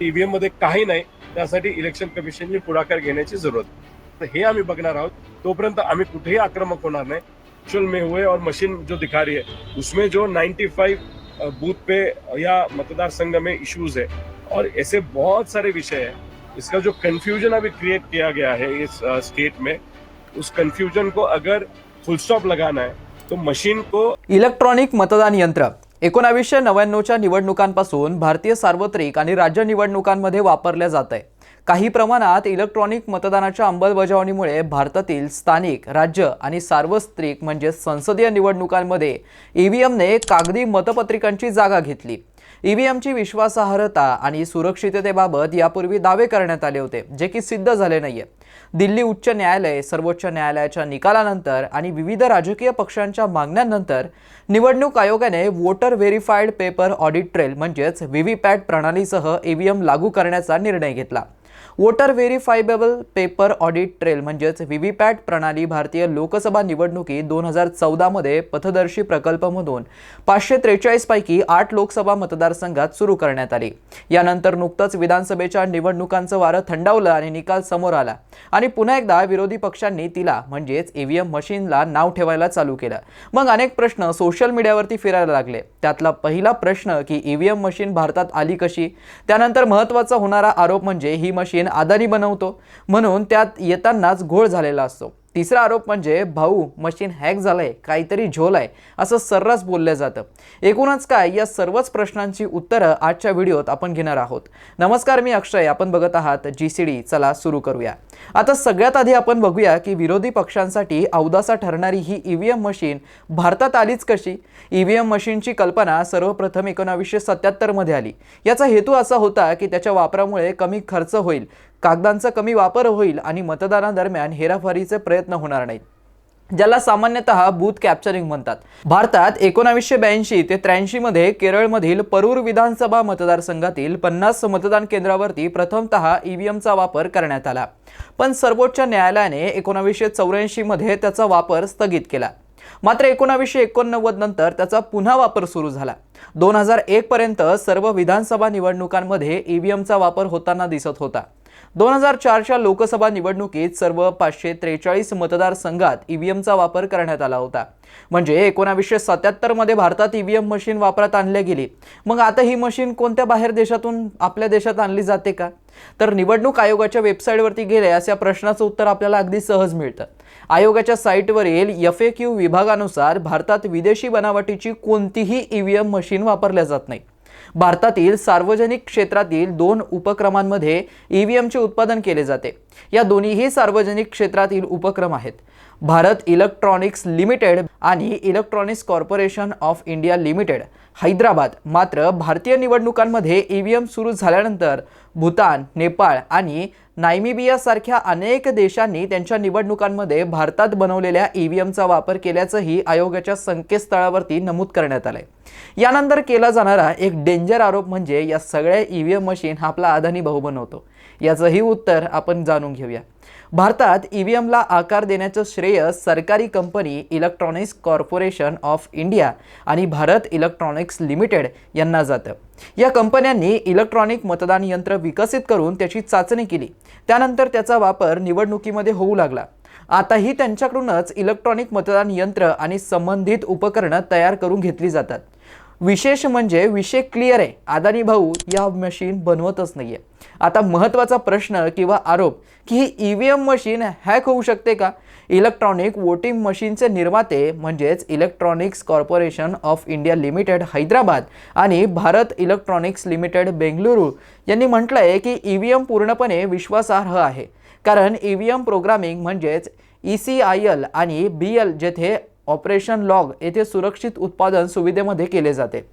ईव्हीएममध्ये काही नाही त्यासाठी इलेक्शन कमिशनची पुढाकार घेण्याची जरूरत आहे. तर हे आम्ही बघणार आहोत. तोपर्यंत आम्ही कुठेही आक्रमक होणार नाही. एक्चुअल में हुए और मशीन जो दिखा रही है उसमें जो 95 बूथ पे या मतदार संघ में इश्यूज है और ऐसे बहुत सारे विषय है। इसका जो कंफ्यूजन अभी क्रिएट किया गया है इस स्टेट में उस कंफ्यूजन को अगर फुल स्टॉप लगाना है तो मशीन को इलेक्ट्रॉनिक मतदान यंत्र। एकोणावीसशे नव्याण्णवच्या निवडणुकांपासून भारतीय सार्वत्रिक आणि राज्य निवडणुकांमध्ये वापरल्या जात आहे. काही प्रमाणात इलेक्ट्रॉनिक मतदानाच्या अंमलबजावणीमुळे भारतातील स्थानिक राज्य आणि सार्वत्रिक म्हणजे संसदीय निवडणुकांमध्ये ईव्हीएमने कागदी मतपत्रिकांची जागा घेतली. ईव्हीएमची विश्वासार्हता आणि सुरक्षिततेबाबत यापूर्वी दावे करण्यात आले होते जे की सिद्ध झाले नाहीये. दिल्ली उच्च न्यायालय सर्वोच्च न्यायालयाच्या निकालानंतर आणि विविध राजकीय पक्षांच्या मागण्यांनंतर निवडणूक आयोगाने voter verified paper audit trail म्हणजेच व्हीव्हीपॅट प्रणालीसह ईव्हीएम लागू करण्याचा निर्णय घेतला. Voter verifiable paper audit trail म्हणजेच व्हीव्हीपॅट प्रणाली भारतीय लोकसभा निवडणुकी दोन हजार चौदामध्ये पथदर्शी प्रकल्पमधून पाचशे त्रेचाळीसपैकी आठ लोकसभा मतदारसंघात सुरू करण्यात आली. यानंतर नुकतंच विधानसभेच्या निवडणुकांचं वारं थंडावलं आणि निकाल समोर आला. आणि पुन्हा एकदा विरोधी पक्षांनी तिला म्हणजेच ईव्हीएम मशीनला नाव ठेवायला चालू केलं. मग अनेक प्रश्न सोशल मीडियावरती फिरायला लागले. त्यातला पहिला प्रश्न की ईव्हीएम मशीन भारतात आली कशी? त्यानंतर महत्त्वाचा होणारा आरोप म्हणजे ही मशीन अदानी बनवतो. म्हणून त्यात येतानाच घोळ झालेला असतो. तिसरा आरोप म्हणजे भाऊ मशीन हॅक झालंय काहीतरी झोल आहे असं सर्रास बोललं जातं. एकूणच काय या सर्वच प्रश्नांची उत्तरं आजच्या व्हिडिओत आपण घेणार आहोत. नमस्कार मी अक्षय. आपण बघत आहात जी सी डी चला सुरू करूया. आता सगळ्यात आधी आपण बघूया की विरोधी पक्षांसाठी अवदासा ठरणारी ही ईव्हीएम मशीन भारतात आलीच कशी? ईव्हीएम मशीनची कल्पना सर्वप्रथम एकोणावीसशे सत्याहत्तरमध्ये आली. याचा हेतू असा होता की त्याच्या वापरामुळे कमी खर्च होईल कागदांचा कमी वापर होईल आणि मतदानादरम्यान हेराफेरीचे प्रयत्न होणार नाहीत ज्याला सामान्यतः बूथ कॅप्चरिंग म्हणतात. भारतात एकोणावीसशे ब्याऐंशी ते त्र्याऐंशीमध्ये केरळमधील परूर विधानसभा मतदारसंघातील पन्नास मतदान केंद्रावरती प्रथमतः ईव्हीएमचा वापर करण्यात आला. पण सर्वोच्च न्यायालयाने एकोणावीसशे चौऱ्याऐंशीमध्ये त्याचा वापर स्थगित केला. मात्र एकोणावीसशे एकोणनव्वद नंतर त्याचा पुन्हा वापर सुरू झाला. दोन हजार एकपर्यंत सर्व विधानसभा निवडणुकांमध्ये ईव्हीएमचा वापर होताना दिसत होता. दोन हजार चारच्या लोकसभा निवडणुकीत सर्व पाचशे त्रेचाळीस मतदारसंघात ईव्हीएमचा वापर करण्यात आला होता. म्हणजे एकोणावीसशे सत्याहत्तरमध्ये भारतात ईव्हीएम मशीन वापरात आणली गेली. मग आता ही मशीन कोणत्या बाहेर देशातून आपल्या देशात आणली जाते का? तर निवडणूक आयोगाच्या वेबसाईटवरती गेल्यास या प्रश्नाचं उत्तर आपल्याला अगदी सहज मिळतं. आयोगाच्या साईटवरील एफ ए क्यू विभागानुसार भारतात विदेशी बनावटीची कोणतीही ईव्हीएम मशीन वापरल्या जात नाही. भारतातील सार्वजनिक क्षेत्रातील दोन उपक्रमांमध्ये ईव्हीएमचे उत्पादन केले जाते. या दोन्हीही सार्वजनिक क्षेत्रातील उपक्रम आहेत. भारत इलेक्ट्रॉनिक्स लिमिटेड आणि electronics corporation of India limited Hyderabad मात्र भारतीय निवडणुकांमध्ये ईव्हीएम सुरू झाल्यानंतर भूतान नेपाळ आणि नायमिबियासारख्या अनेक देशांनी त्यांच्या निवडणुकांमध्ये भारतात बनवलेल्या ईव्हीएमचा वापर केल्याचंही आयोगाच्या संकेतस्थळावरती नमूद करण्यात आलंय. यानंतर केला जाणारा एक डेंजर आरोप म्हणजे या सगळ्या ईव्हीएम मशीन आपला अदानी भाऊ बनवतो. याचंही उत्तर आपण जाणून घेऊया. भारतात ईव्हीएमला आकार देण्याचं श्रेय सरकारी company electronics corporation of India आणि भारत इलेक्ट्रॉनिक्स लिमिटेड यांना जातं. या कंपन्यांनी इलेक्ट्रॉनिक मतदान यंत्र विकसित करून त्याची चाचणी केली. त्यानंतर त्याचा वापर निवडणुकीमध्ये होऊ लागला. आताही त्यांच्याकडूनच इलेक्ट्रॉनिक मतदान यंत्र आणि संबंधित उपकरणं तयार करून घेतली जातात. विशेष म्हणजे विषय क्लिअर आहे. अदानी भाऊ या मशीन बनवतच नाही आहे आता महत्त्वाचा प्रश्न किंवा आरोप की ही E V M machine hack होऊ शकते का? इलेक्ट्रॉनिक वोटिंग मशीनचे निर्माते म्हणजेच electronics corporation of India limited Hyderabad आणि भारत इलेक्ट्रॉनिक्स लिमिटेड बेंगलुरू यांनी म्हटलं आहे की ई व्ही एम पूर्णपणे विश्वासार्ह आहे. कारण ई व्ही एम प्रोग्रामिंग म्हणजेच ई सी आय एल आणि बी एल जेथे ऑपरेशन लॉग येथे सुरक्षित उत्पादन सुविधेमध्ये केले जाते.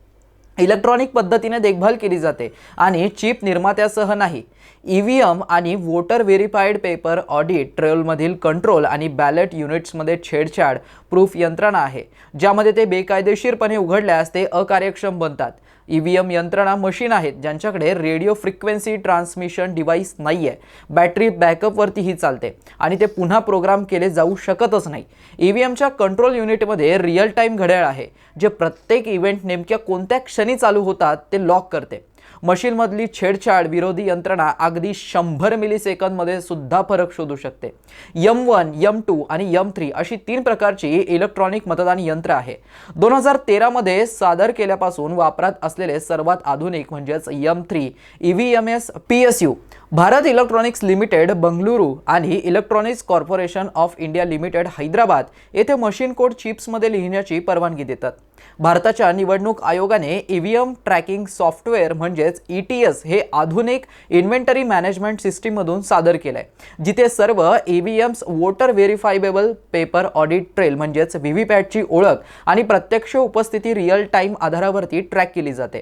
इलेक्ट्रॉनिक पद्धतीने देखभाल केली जाते आणि चिप निर्मात्यासह नाही. ई व्ही एम आणि वोटर व्हेरीफाईड पेपर ऑडिट ट्रेलमधील कंट्रोल आणि बॅलेट युनिट्समध्ये छेडछाड प्रूफ यंत्रणा आहे ज्यामध्ये ते बेकायदेशीरपणे उघडल्यास ते अकार्यक्षम बनतात. ई व्ही एम यंत्रणा मशीन आहेत ज्यांच्याकडे रेडिओ फ्रिक्वेन्सी ट्रान्समिशन डिव्हाइस नाही आहे बॅटरी बॅकअपवरतीही चालते आणि ते पुन्हा प्रोग्राम केले जाऊ शकतच नाही. ई व्ही एमच्या कंट्रोल युनिटमध्ये रिअल टाईम घड्याळ आहे जे प्रत्येक इव्हेंट नेमक्या कोणत्या क्षणी चालू होतात ते लॉक करते. मशीनमधली छेडछाड विरोधी यंत्रणा अगदी शंभर मिली सेकंदमध्ये सुद्धा फरक शोधू शकते. यम वन यम टू आणि यम थ्री अशी तीन प्रकारची इलेक्ट्रॉनिक मतदान यंत्र आहे. दोन हजार तेरामध्ये सादर केल्यापासून वापरात असलेले सर्वात आधुनिक म्हणजेच M three E M S P S U Bharat electronics limited Bengaluru आणि electronics corporation of India limited Hyderabad येथे मशीन कोड चिप्समध्ये लिहिण्याची परवानगी देतात. भारताच्या निवडणूक आयोगाने ईव्हीएम ट्रॅकिंग सॉफ्टवेअर म्हणजेच ई टी एस हे आधुनिक इन्व्हेंटरी मॅनेजमेंट सिस्टीममधून सादर केलं आहे जिथे सर्व E V Ms voter verifiable paper audit trail म्हणजेच व्ही व्ही पॅटची ओळख आणि प्रत्यक्ष उपस्थिती रिअल टाईम आधारावरती ट्रॅक केली जाते.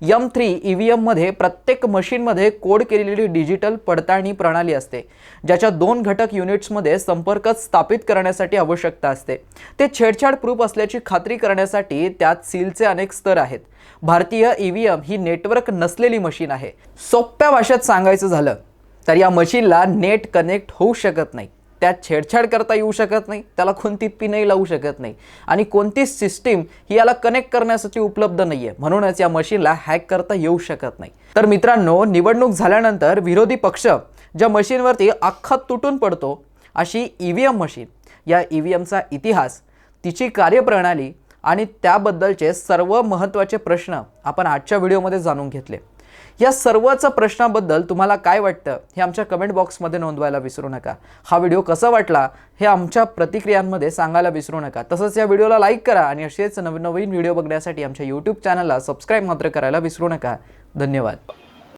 यम थ्री ई व्ही एममध्ये प्रत्येक मशीनमध्ये कोड केलेली डिजिटल पडताळणी प्रणाली असते ज्याच्या दोन घटक युनिट्समध्ये संपर्क स्थापित करण्यासाठी आवश्यकता असते. ते छेडछाड प्रूफ असल्याची खात्री करण्यासाठी त्यात सीलचे अनेक स्तर आहेत. भारतीय ई व्ही एम ही नेटवर्क नसलेली मशीन आहे. सोप्या भाषेत सांगायचं झालं तर या मशीनला नेट कनेक्ट होऊ शकत नाही. त्यात छेडछाड करता येऊ शकत नाही त्याला कोणती पिनही लावू शकत नाही. आणि कोणतीच सिस्टीम ही याला कनेक्ट करण्यासाठी उपलब्ध नाही आहे म्हणूनच या मशीनला हॅक करता येऊ शकत नाही. तर मित्रांनो निवडणूक झाल्यानंतर विरोधी पक्ष ज्या मशीनवरती अख्खा तुटून पडतो अशी ई व्ही एम मशीन या ई व्ही एमचा इतिहास तिची कार्यप्रणाली आणि त्याबद्दलचे सर्व महत्त्वाचे प्रश्न आपण आजच्या व्हिडिओमध्ये जाणून घेतले. या सर्वच प्रश्नाबद्दल तुम्हाला काय वाटतं हे आमच्या कमेंट बॉक्समध्ये नोंदवायला विसरू नका. हा व्हिडिओ कसा वाटला हे आमच्या प्रतिक्रियांमध्ये सांगायला विसरू नका. तसंच या व्हिडिओला लाईक करा आणि असेच नवीन नवीन व्हिडिओ बघण्यासाठी आमच्या यूट्यूब चॅनलला सबस्क्राईब मात्र करायला विसरू नका. धन्यवाद.